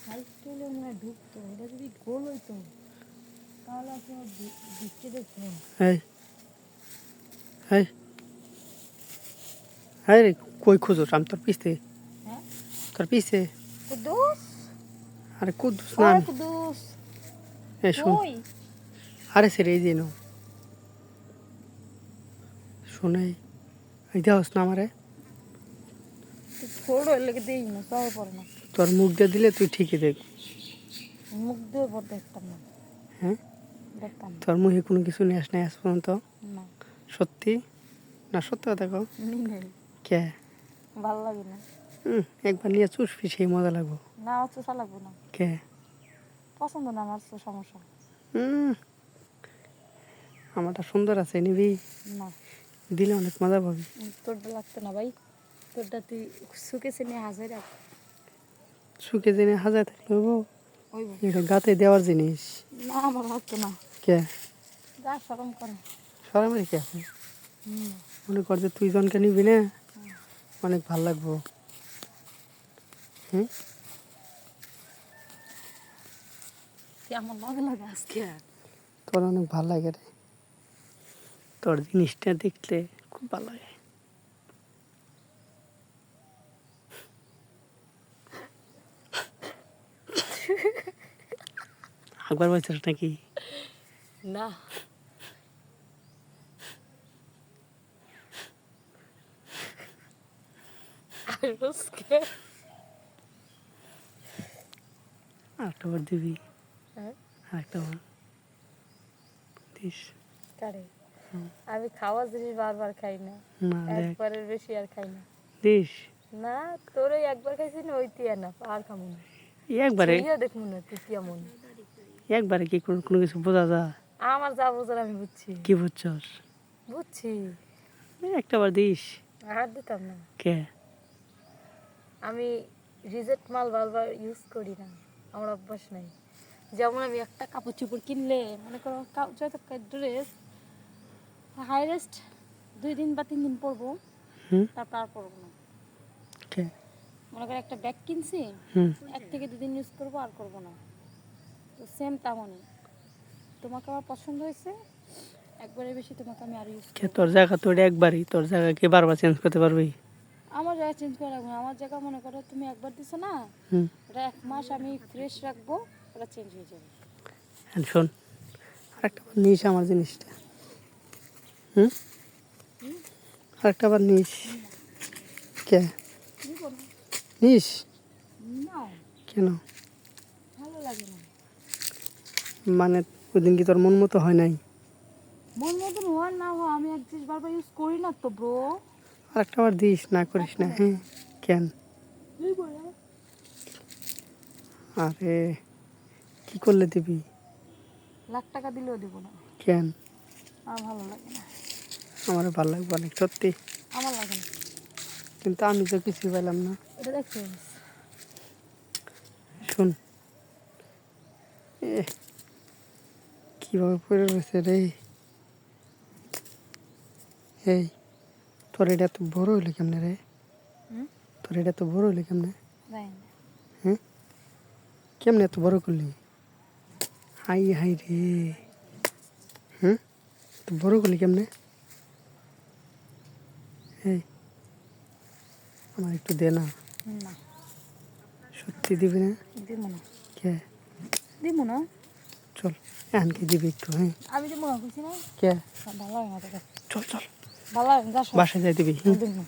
সাইকেলে হয় ঢুকতো এটা যদি গোল হইতো তাহলে আপনার দিচ্ছে দেখতো এই এই হ্যাঁ রে কই খুঁজোস? আমি তোর হ্যাঁ? তোর কুদ্দুস? আরে কুদ্দুস না কুদ্দুস? এ শোন। আরে সে শোনাই এই না আমারে। লেগে দিই না সবাই পড়ে না। তোর মুখ দিয়ে দিলে তুই ঠিকই দেখ। মুখ দিয়ে পর দেখতাম না। হ্যাঁ? দেখতাম তোর মুখে কোনো কিছু নিয়ে আস নাই আজ পর্যন্ত? না। সত্যি? না সত্যি কথা কও। কে? ভালো লাগে না। হুম, একবার নিয়ে চুষবি সেই মজা লাগবো। না আমার চোষা লাগবে না। কে? পছন্দ না আমার তো সমস্যা হুম, আমারটা সুন্দর আছে নিবি? না। দিলে অনেক মজা পাবি। তোরটা লাগতো না ভাই। তোরটা তুই শুকেছে নিয়ে হাজার রাখ। সুখে জেনে হাজার থাকলে হব এটা গাতে দেওয়ার জিনিস। না আমার লাগতো না। কে? যা সরম করে। সরামের কে? আছে মনে কর যে তুই জনকে নিবি না অনেক ভালো লাগবো। হুম? তুই আমার লগে লাগে আজকে? তোর অনেক ভালো লাগে রে। তোর জিনিসটা দেখলে খুব ভালো লাগে। একবার বলছিস নাকি? না। আরেকটা বার দিবি। হ্যাঁ। আরেকটা বার দিস। আমি খাওয়া জিনিস বারবার খাই না। একবারের বেশি আর খাই না। দিস। না তোর একবার খাইছি না ওই তিয়া না আর খামো না। একবারে। দেখব না তুই কেমন? একবারে কি কোনো কিছু বোঝা যা আমার যা বোঝার আমি বুঝছি। কি বুঝছস? বুঝছি। একটা বার দিস। আর দিতাম না। কে? আমি রিজেক্ট মাল বারবার ইউজ করি না। আমার অভ্যাস নাই। যেমন আমি একটা কাপড় চোপড় কিনলে মনে করো যত ড্রেস হাইরেস্ট দুই দিন বা তিন দিন পরবো তারপর আর পরবো না। কে? মনে করো একটা ব্যাগ কিনছি হুম। এক থেকে দুদিন ইউজ করব আর করব না। তো সেম তেমনই। তোমাকে আমার পছন্দ হয়েছে একবারে বেশি তোমাকে আমি আর ইউজ কে তোর জায়গা তোর একবারই তোর জায়গা কে বারবার চেঞ্জ করতে পারবি? আমার জায়গা চেঞ্জ করে রাখব না। আমার জায়গা মনে করো তুমি একবার দিছো না হুম। ওটা এক মাস আমি ফ্রেশ রাখব ওটা চেঞ্জ হয়ে যাবে। হ্যাঁ শোন আরেকটা বার নিস আমার জিনিসটা। হুম? আরেকটা বার নিস। কে? নিস? না। কেন? ভালো লাগে না। মানে ওই দিন কি তোর মন মতো হয় নাই? মন মতো হওয়ার না হওয়া আমি এক জিনিস বারবার ইউজ করি না তো ব্রো আরেকটা বার দিস না করিস না হ্যাঁ কেন? আরে কি করলে দিবি? লাখ টাকা দিলেও দিব না। কেন? আমার ভালো লাগে না। আমার ভালো লাগবে অনেক সত্যি। আমার লাগে না। কিন্তু আমি তো কিছুই পেলাম না। এটা দেখছ শোন। এ কীভাবে পড়ে রয়েছে রে? এই তোর এটা এত বড় হইল কেমনে রে? তোর এটা এত বড় হইল কেমনে? হ্যাঁ? কেমনে এত বড় করলি? হাই হাই রে। হুম? এত বড় করলি কেমনে? এই আমার একটু দে না। না। সত্যি দিবি না? দিব না। কে? দিব না। চল এখানকে দিবি একটু হ্যাঁ? আমি দিব মনে করছি না। কে? ভালো লাগে না চল চল। ভালো লাগে যা বাসায় যাই দিবি না